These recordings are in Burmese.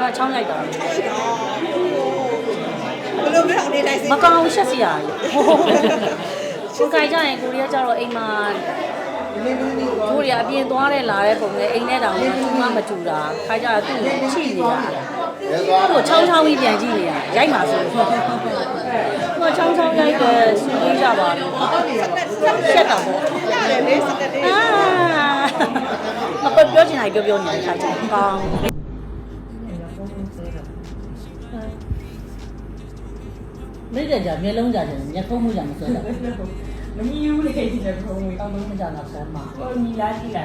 ဟာချောင်းလိုက်တာဘယ်လိုမျိုးအနေတိုင်းစိမကောင်းရှက်စရာကြီးကိုကြိုက်ကြရင်ကိုရီးယားကျတော့အိမ်မှာကိုရီးယားအပြင်သွားတဲ့လာတဲ့ပုံနဲ့အိမ်ထဲတောင်မှမတူတာခါကြတော့သူ့ကိုချိနေတာသူ့ကိုချောင်းချောင်းကြီးပြန်ကြည့်နေတာရိုက်မှာဆိုလို့သူကချောင်းချောင်းရိုက်တယ်စူလေးကြပါလို့ရှက်တာပေါ့ရတယ်လေစက်တဲ့အာမပပြောချင်တာပြောပြောနေခါကြကောင်း မိတဲ့ကြမျက်လုံးကြတယ်မျက်ခုံးမှုကြမဆွဲတာမမီးဘူးလေဒီလိုပုံဝင်တောင်းလို့မကြတော့ဆမ်းမကိုညီလာကြည့်လာ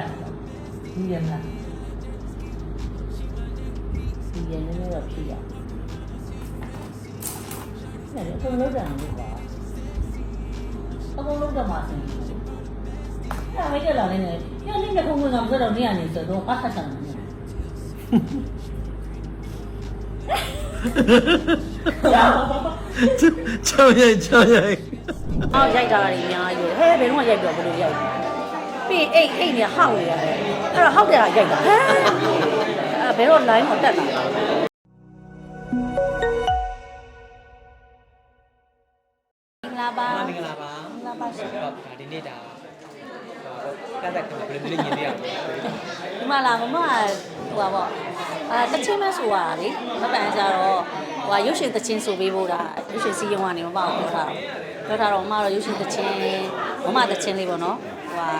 ဒီရမလားဒီရနေတော့ဖြစ်ရနေတယ်အကုန်လုံးကြတယ်လို့ပါအကုန်လုံးတော့မှဆင်းတယ်အဲ့မိတဲ့လာနေတယ်ညနေမျက်ခုံးမှုကြမဆွဲတော့နေရနေဆိုတော့အားခတ်ချင်တယ် ချောင်းရိုက်ချောင်းရိုက်အောက်ရိုက်တာတွေအများကြီးဟဲ့ဘယ်တော့မှရိုက်ပြောဘယ်လိုရိုက်ပြီးအိတ်အိတ်နေဟောက်နေရတယ်အဲ့တော့ဟောက်တယ်ဟာရိုက်တာဟဲ့အဲ့ဘယ်တော့ line ကိုတက်လာမင်္ဂလာပါမင်္ဂလာပါမင်္ဂလာပါမင်္ဂလာပါရှင်ဟုတ်ဒါဒီနေ့ဒါကတ်ကဘယ်လိုလေးညင်ပြရမလဲဒီမှာလာမမ ဟိုပါပေါ့အာတချင်းမဲဆိုရတာလေမပန်ကြတော့ဟိုကရုပ်ရှင်တချင်းဆိုပေးဖို့တာရုပ်ရှင်စီးရုံကနေမပေါ့ပြောထားတော့ပြောထားတော့မမတော့ရုပ်ရှင်တချင်းမမတချင်းလေးပေါ့နော်ဟို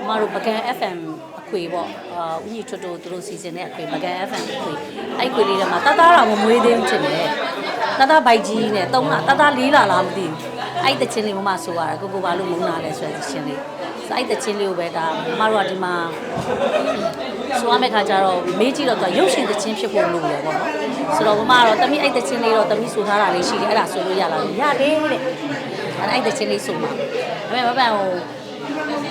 ကမမတို့ပကံ FM အခွေပေါ့အာဦးကြီးထွတ်တို့သူတို့စီစဉ်တဲ့အခွေပကံ FM အခွေအဲ့ခွေလေးထဲမှာတသားတော့မမွေးသေးဘူးချင်တယ်တသားဘိုက်ကြီးနဲ့၃လတသား၄လလားမသိဘူးအဲ့တချင်းလေးမမဆိုရတာကိုကိုပါလို့မုန်းလာလဲဆိုတဲ့တချင်းလေးအဲ့တချင်းလေးကိုပဲဒါမမတို့ကဒီမှာ ဆိုရမယ့်ခါကျတော့မေးကြည့်တော့သူကရုပ်ရှင်သချင်းဖြစ်ဖို့လိုတယ်ပေါ့နော်ဆိုတော့မမကတော့တမိအဲ့သချင်းလေးတော့တမိဆိုထားတာလေးရှိတယ်အဲ့ဒါဆိုလို့ရလားရတယ်တဲ့အဲ့အဲ့သချင်းလေးဆိုမှာဒါပေမဲ့မပန်ဟို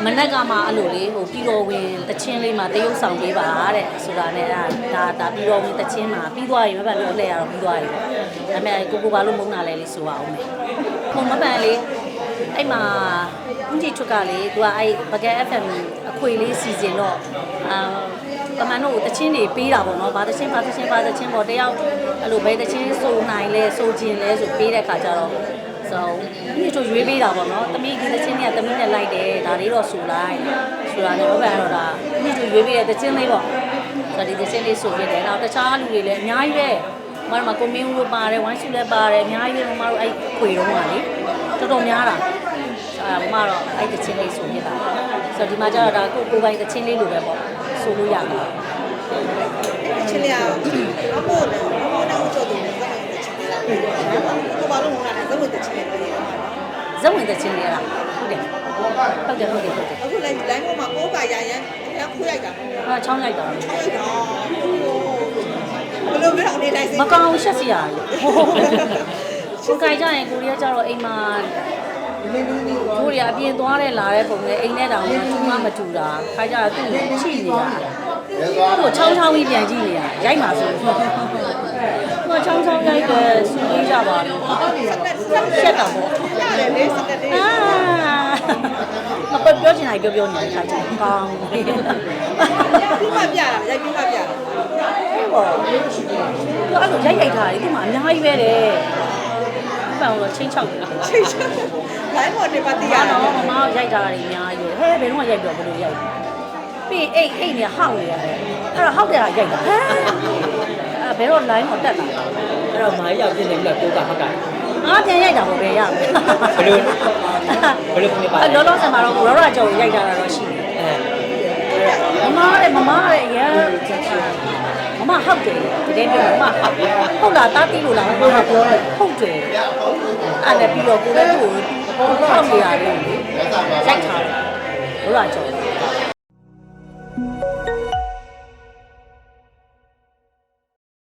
မနက်ကမှအဲ့လိုလေးဟိုပြီးတော်ဝင်သချင်းလေးမှာတရုပ်ဆောင်ပေးပါတဲ့ဆိုတာနဲ့အဲ့ဒါဒါပြီးတော်ဝင်သချင်းမှာပြီးသွားရင်မပန်လို့လဲရတော့ပြီးသွားပြီပေါ့ဒါပေမဲ့ကိုကိုပါလို့မုန်းတာလဲလေးဆိုပါအောင်မယ်ဟိုမပန်လေးအဲ့မှာဦးကြီးထွတ်ကလေသူကအဲ့ဘကက် FM အခွေလေးစီစဉ်တော့အာ တမန်တို့တချင်းတွေပေးတာပေါ့နော်ဘာတချင်းဘာတချင်းဘာတချင်းပေါ့တယောက်အဲ့လိုဘယ်တချင်းဆိုနိုင်လဲဆိုခြင်းလဲဆိုပေးတဲ့ခါကျတော့ဆိုဒီတို့ရွေးပေးတာပေါ့နော်တမီးဒီတချင်းတွေကတမီးနဲ့လိုက်တယ်ဒါလေးတော့ဆိုလိုက်ဆိုတာနဲ့ဘယ်ကတော့ဒါဒီတို့ရွေးပေးတဲ့တချင်းလေးပေါ့ဆိုတော့ဒီတချင်းလေးဆိုပြတယ်နောက်တခြားလူတွေလည်းအများကြီးပဲမမကိုမင်းဦးတို့ပါတယ်ဝိုင်းစုလည်းပါတယ်အများကြီးပဲမမတို့အဲ့ခွေတော့ကလေတော်တော်များတာအဲမမတော့အဲ့တချင်းလေးဆိုပြတာဆိုတော့ဒီမှာကျတော့ဒါကိုကိုပိုင်တချင်းလေးလိုပဲပေါ့ ဆိုလို့ရတယ်ချင်းလေးအမို့နဲ့အမို့နဲ့ဦးချိုတို့စက်တဲ့ချင်းလေးလားကိုဘာလို့မလာလဲစက်တဲ့ချင်းလေးလေးဇက်ဝင်တဲ့ချင်းလေးလားဟုတ်တယ်ဟုတ်တယ်ဟုတ်တယ်ဟုတ်တယ်အခုလည်း line ပေါ်မှာကိုကရရန်ရခွေးလိုက်တာဟာချောင်းလိုက်တာဟုတ်တော့ဘယ်လိုမျိုးအနေတိုင်းစိမကောင်းရှက်စရာကြီးကိုကြိုက်ကြရင်ကိုရီးယားကျတော့အိမ်မှာ ကိုရီးယားအပြင်သွားတဲ့လာတဲ့ပုံနဲ့အိမ်ထဲတောင်မှမတူတာခါကြတော့သူ့ကိုချိနေတာသူ့ကိုချောင်းချောင်းကြီးပြန်ကြည့်နေတာရိုက်မှာဆိုလို့သူကချောင်းချောင်းရိုက်တယ်စူလေးကြပါလို့ရှက်တာပေါ့ရတယ်လေစက်တဲ့အာမပပြောချင်တာပြောပြောနေခါကြကောင်းပြီးမှပြတာရိုက်ပြီးမှပြတာပေါ့သူအဲ့လိုရိုက်ရိုက်ထားတယ်ဒီမှာအများကြီးပဲတဲ့ပန် တော့ချင်းချောက်တယ်ချိန်ချက် line ပေါ်နေပါတည်ရရတာတော့မမရိုက်တာတွေအများကြီးပဲဟဲ့ဘယ်တော့မှရိုက်ပြောဘယ်လိုရိုက်ပြီးအိတ်အိတ်နေဟောက်နေရတယ်အဲ့တော့ဟောက်တယ်ဟာရိုက်တာဟဲ့အဲ့ဘယ်တော့ line ကိုတက်လာအဲ့တော့မာကြီးရောက်ပြင်းနေပြီလားကိုကဟုတ်ကဲ့ငါပြန်ရိုက်တာပေါ့ဘယ်ရမလဲဘယ်လိုဘယ်လိုဖြစ်ပါလဲအဲ့လောလောဆယ်မှာတော့ရောရကြော်ရိုက်တာတော့ရှိတယ်အဲမမရဲ့မမရဲ့အရင် မမဟုတ်တယ်တကယ်ပြောမမဟုတ်ဟုတ်လားတားတိလို့လားမမပြောတယ်ဟုတ်တယ်အဲ့လည်းပြီးတော့ကိုလည်းသူ့ကိုဟောက်နေရတယ်ရိုက်ထားတယ်ဘုရားကြော်